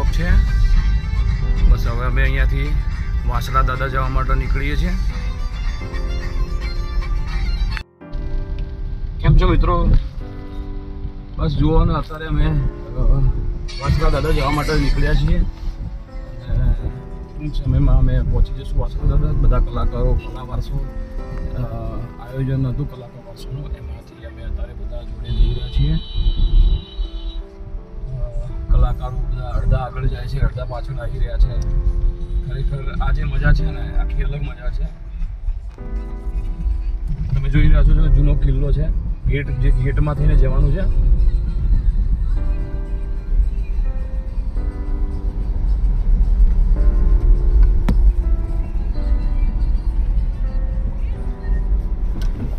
Stop છે. બસ હવે અમે અહીંયાથી વાસણા દાદા જવા માટે નીકળીએ છીએ. કેમ છો મિત્રો? બસ જુઓ ને અત્યારે અમે અ, દાદા જવા માટે નીકળ્યા છીએ. ટૂંક સમયમાં અમે પહોંચી જઈશું વાસણા દાદા. બધા કલાકારો કલા વારસો આયોજન હતું કલાકાર વારસોનું એમાંથી અમે અત્યારે બધા જોડે જઈ રહ્યા છીએ. કલાકારો બધા અડધા આગળ જાય છે અડધા પાછળ આવી રહ્યા છે. ખરેખર આ જે મજા છે ને આખી અલગ મજા છે. તમે જોઈ રહ્યા છો કે જૂનો કિલ્લો છે ગેટ જે ગેટમાં થઈને જવાનું છે.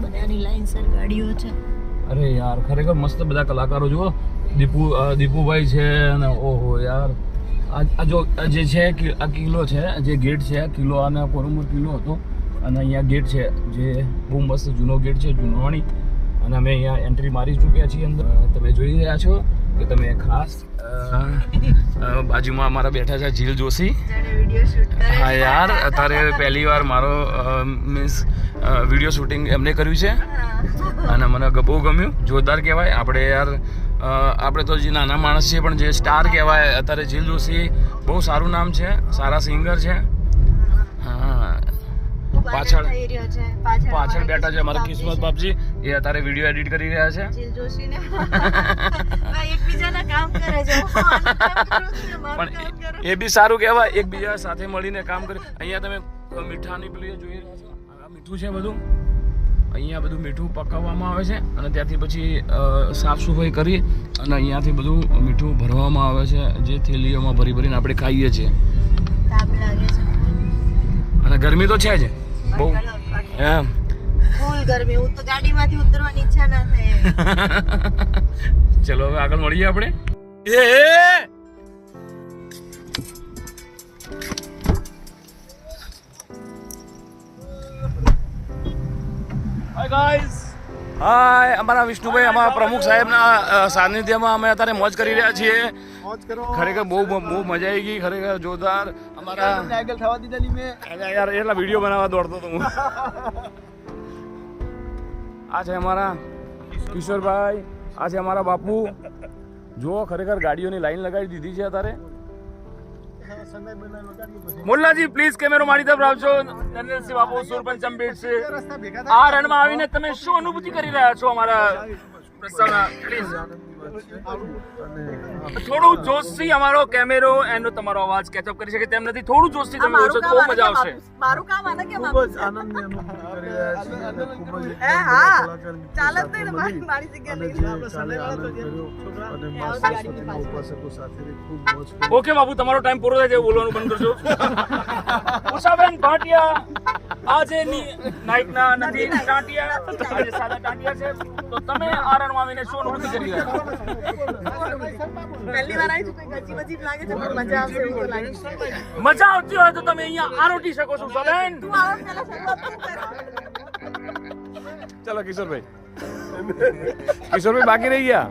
બધાની લાઈનસર ગાડીઓ છે. અરે યાર ખરેખર મસ્ત બધા કલાકારો જુઓ. દીપુ દીપુભાઈ છે અને ઓહો યાર. આ આ જો આ જે છે આ કિલ્લો છે જે ગેટ છે કિલ્લો અને કોરમપુર કિલ્લો હતો. અને અહીંયા ગેટ છે જે બહુ મસ્ત જૂનો ગેટ છે જૂનવાણી. અને અમે અહીંયા એન્ટ્રી મારી ચૂક્યા છીએ અંદર. તમે જોઈ રહ્યા છો કે તમે ખાસ બાજુમાં અમારા બેઠા છે જીલ જોશી. હા યાર અત્યારે પહેલી વાર મારો મીન્સ વીડિયો શૂટિંગ એમને કર્યું છે. અને મને બહુ ગમ્યું જોરદાર કહેવાય. આપણે યાર આપણે તો જે નાના માણસ છીએ પણ જે સ્ટાર કહેવાય અત્યારે જીલ જોશી બહુ સારું નામ છે સારા સિંગર છે. હા. પાછળ પાછળ બેઠા છે અમારા કિસ્મત બાપજી. એ અત્યારે વીડિયો એડિટ કરી રહ્યા છે. પણ એ બી સારું કહેવાય એકબીજા સાથે મળીને કામ કરે. અહીંયા તમે મીઠાની પેલી જોઈ રહ્યા છો. મીઠું છે બધું. અહીંયા બધું મીઠું પકાવવામાં આવે છે અને ત્યાંથી પછી સાફ સફાઈ કરી અને અહીંયાથી બધું મીઠું ભરવામાં આવે છે જે થેલીઓમાં ભરી ભરીને આપણે ખાઈએ છીએ. તાપ લાગે છે. અને ગરમી તો છે જ. બહુ. એમ. ફૂલ ગરમી. હું તો ગાડીમાંથી ઉતરવાની ઈચ્છા ના થાય. ચલો હવે આગળ મળીએ આપણે. એ! હાય ગાઈસ હાય અમારા વિષ્ણુભાઈ અમારા પ્રમુખ સાહેબના સાનિધ્યમાં અમે અત્યારે મોજ કરી રહ્યા છીએ. ખરેખર બહુ બહુ મજા આવી ગઈ ખરેખર જોરદાર. અમારા આગળ થવા દીધા નહીં મેં યાર એટલા વીડિયો બનાવવા દોડતો હતો હું. આ છે અમારા કિશોરભાઈ આ છે અમારા બાપુ. જુઓ ખરેખર ગાડીઓની લાઈન લગાવી દીધી છે અત્યારે. મોલ્લાજી પ્લીઝ કેમેરો મારી તરફ આવજો નરેન્દ્રસિંહ બાપુ સુરપંચ અંબેડ છે. આ રણમાં આવીને તમે શું અનુભૂતિ કરી રહ્યા છો અમારા પ્રસ્તાવના? પ્લીઝ થોડું જોશથી અમારો કેમેરો એનો તમારો અવાજ કેચઅપ કરી શકે. તેમ નથી થોડું જોશથી તમે બોલશો તો બહુ મજા આવશે. મારું કામ આને કેમ ખૂબ જ આનંદની અનુભૂતિ કરી રહ્યા છે ખૂબ જ હે, હા. ચાલત નહીં ને મારી- મારી જગ્યા લઈ. આપણે કાલે સંડેવાળા તો જે છોકરા અને. ઉપાસકો ખૂબ મોજ ઓકે બાબુ તમારો ટાઈમ પૂરો થાય છે બોલવાનું બંધ કરજો. ઉષાબેન ભાટિયા. આજે નાઇટના નથી ટાંટિયા આજે સાદા ટાંટિયા છે. તો તમે આરણ આવીને શું અનુભૂતિ કરી રહ્યા પહેલી વાર આવી છું ગજી અજીબ લાગે છે પણ મજા આવશે એવું લાગે મજા આવતી હોય તો તમે અહીંયા આરોટી શકો છો સબેન તું આવો પહેલા શરૂઆત ચલો કિશોરભાઈ. કિશોરભાઈ બાકી રહી ગયા?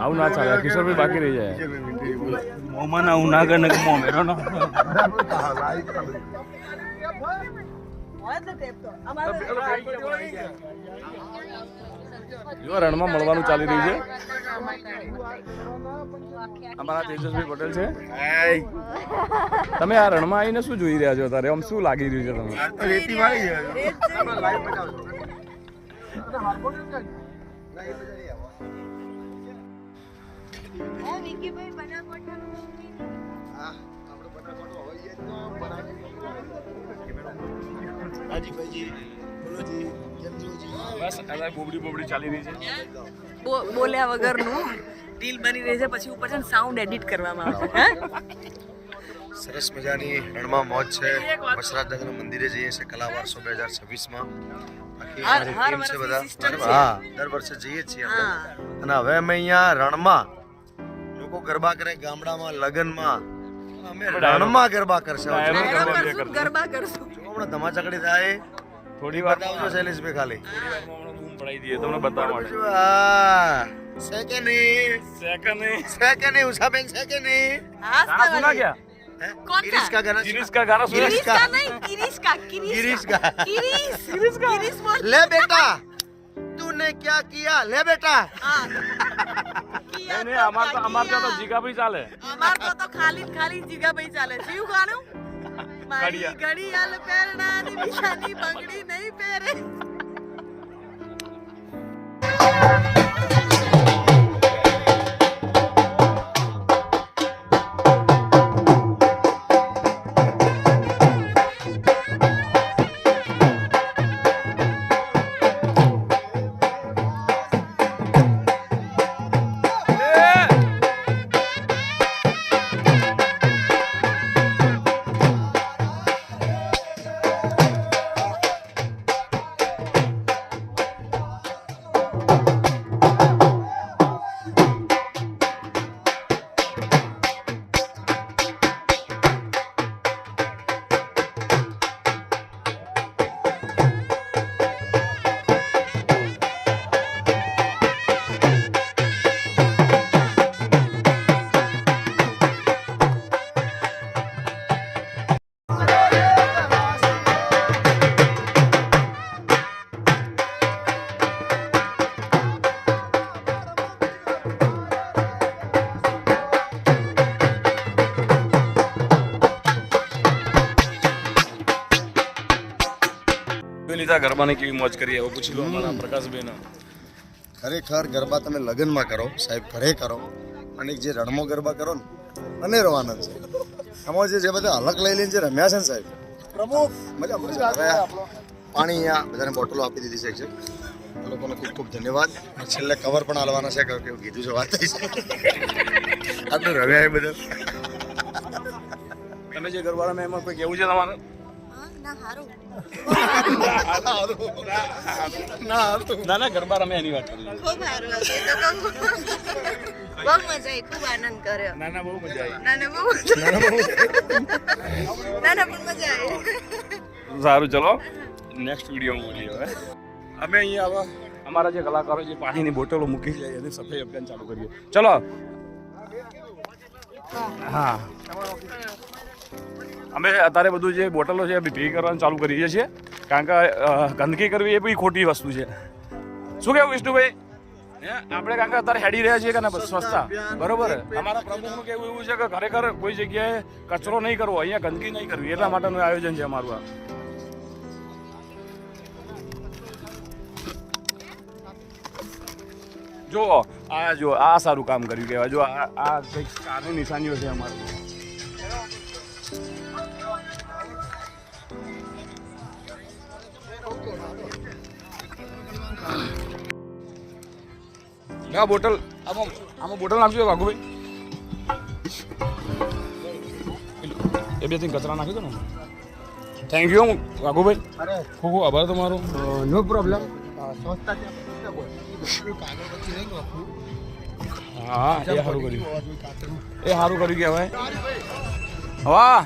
આવું ના ચાલે કિશોરભાઈ બાકી રહી જાય. મોમાં ના હું ના ગને મોમેરો રણમાં મળવાનું ચાલી રહ્યું છે. અમારા તેજસભાઈ પટેલ છે. તમે આ રણમાં આવીને શું જોઈ રહ્યા છો તારે આમ શું લાગી રહ્યું છે તમને? રેતી વાળી છે. બસ આ બોબડી બોબડી ચાલી રહી છે. બોલ્યા વગરનું રીલ બની રહી છે પછી ઉપર છે ને સાઉન્ડ એડિટ કરવામાં આવે. સરસ મજાની રણમાં મોજ છે. વસરાજ દાદાના મંદિરે જઈએ છીએ કલા વારસો બે હજાર છવ્વીસમાં. આખી હર- હર ટીમ છે બધા. હા દર વર્ષે જઈએ છીએ અને હવે અમે અહીંયા રણમાં લોકો ગરબા કરે ગામડામાં લગનમાં. અમે રણમાં ગરબા કરશે. ગરબા કરશું. ગરબા કરશું હમણાં ધમાચકડી થાય થોડી વાર બતાવજો શૈલેષભાઈ ખાલી પડાવી દઈએ તમને બતાવવા માટે આ છે કે નહીં સેકન્ડ નહીં છે કે નહીં ઉષાબેન છે કે નહીં હાસ ગાના સુના વાલી. क्या હે? કોણ ગિરીશ કા? કા ગાના गिरीश का गाना सुना ગિરીશ કા નહીં ગિરીશ કા ગિરીશ ગિરીશ કા કા. ગિરીશ ગિરીશ બોલ ले बेटा तूने क्या किया ले बेटा હા नहीं नहीं हमार तो हमार तो जीगा भी चाले અમાર તો તો ખાલી ને ખાલી જીગાભાઈ ચાલે જીવ ਮਾਰੀ ਗੜੀ ਹਲ ਪੈਰਣਾ ਦੀ ਨਿਸ਼ਾਨੀ ਬੰਗੜੀ ਨਹੀਂ લીધા ગરબાની કેવી મોજ કરી એવું પૂછી લો અમારા પ્રકાશભાઈ ખરેખર ગરબા તમે લગ્નમાં કરો સાહેબ ઘરે કરો અને જે રણમો ગરબા કરો ને અને રવાના છે આમાં જે જે બધા અલગ લઈ લઈને જે રમ્યા છે ને સાહેબ પ્રમુખ! મજા મજા હવે પાણી અહીંયા બધાને બોટલો આપી દીધી છે લોકોને ખૂબ ખૂબ ધન્યવાદ. છેલ્લે કવર પણ હાલવાના છે કારણ કે કીધું છે વાત થઈ છે. આટલું રમ્યા એ બધા. તમે જે ગરબા રમે એમાં કોઈ કેવું છે તમારે? ના ના ના ગરબા રમે એની વાત કરી. ખૂબ સારું હતું. એ તો કહું. બહુ મજા આવી ખૂબ આનંદ કર્યો. ના ના બહુ મજા આવી. ના ના બહુ ના ના પણ મજા આવી. સારું ચલો. નેક્સ્ટ વીડિયો મળીએ હવે. અમે અહીંયા હવે અમારા જે કલાકારો જે પાણીની બોટલો મૂકી જાય એની સફાઈ અભિયાન ચાલુ કરીએ. ચલો. હા. અમે અત્યારે બધું જે બોટલો છે એ ભેગી કરવાનું ચાલુ કરીએ છીએ. કારણ કે ગંદકી કરવી એ બી ખોટી વસ્તુ છે. શું કેવું વિષ્ણુભાઈ? આપણે કારણ કે અત્યારે હેડી રહ્યા છીએ કે સ્વચ્છતા. બરોબર? અમારા પ્રમુખનું કેવું એવું છે કે ખરેખર કોઈ જગ્યાએ કચરો નહીં કરવો, અહીંયા ગંદકી નહીં કરવી. એટલા માટેનું આયોજન છે અમારું આ. જો આ જો આ સારું કામ કર્યું કહેવાય. જો આ આ કંઈક કારની નિશાનીઓ છે અમારું. આ બોટલ આમાં આમાં બોટલ નાખજો વાઘુભાઈ એ બે ત્રણ કચરા નાખી દો ને. થેન્ક યુ વાઘુભાઈ ખૂબ ખૂબ આભાર તમારો. નો પ્રોબ્લેમ હા એ સારું કર્યું. એ સારું કર્યું કહેવાય. વાહ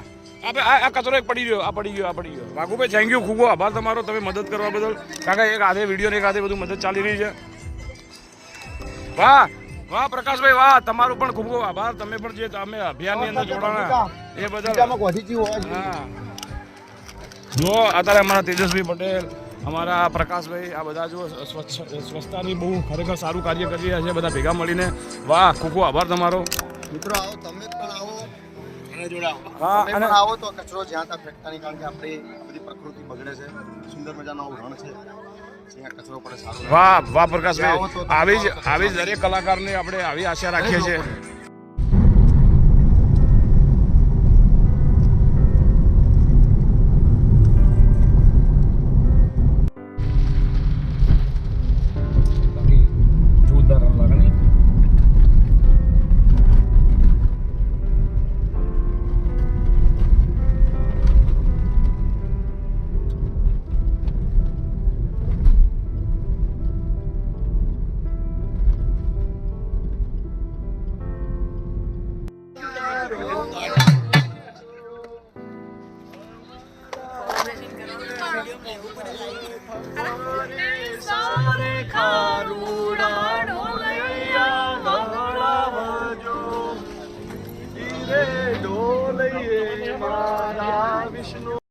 આપણે આ કચરો એક પડી ગયો આ પડી ગયો આ પડી ગયો. વાઘુભાઈ થેન્ક યુ ખૂબ ખૂબ આભાર તમારો. તમે મદદ કરવા બદલ. કારણ કે એક હાથે વીડિયો ને એક હાથે બધું મદદ ચાલી રહી છે. વાહ વાહ પ્રકાશભાઈ વાહ તમારું પણ ખૂબ ખૂબ આભાર. તમે પણ જે તમે અભિયાનની અંદર જોડાણા એ બદલ. હા. જો અત્યારે અમારા તેજસ્વી પટેલ અમારા પ્રકાશભાઈ આ બધા જો સ્વચ્છ સ્વચ્છતાની બહુ ખરેખર સારું કાર્ય કરી રહ્યા છે બધા ભેગા મળીને. વાહ ખૂબ ખૂબ આભાર તમારો. મિત્રો આવો તમે પણ આવો. હા અને આવો તો કચરો જ્યાં ત્યાં ફેંકતા નહીં કારણ કે આપણી બધી પ્રકૃતિ બગડે છે. સુંદર મજાનો રણ છે. વાહ વાહ પ્રકાશભાઈ આવી જ આવી જ દરેક કલાકારને આપણે આવી આશા રાખીએ છીએ. additional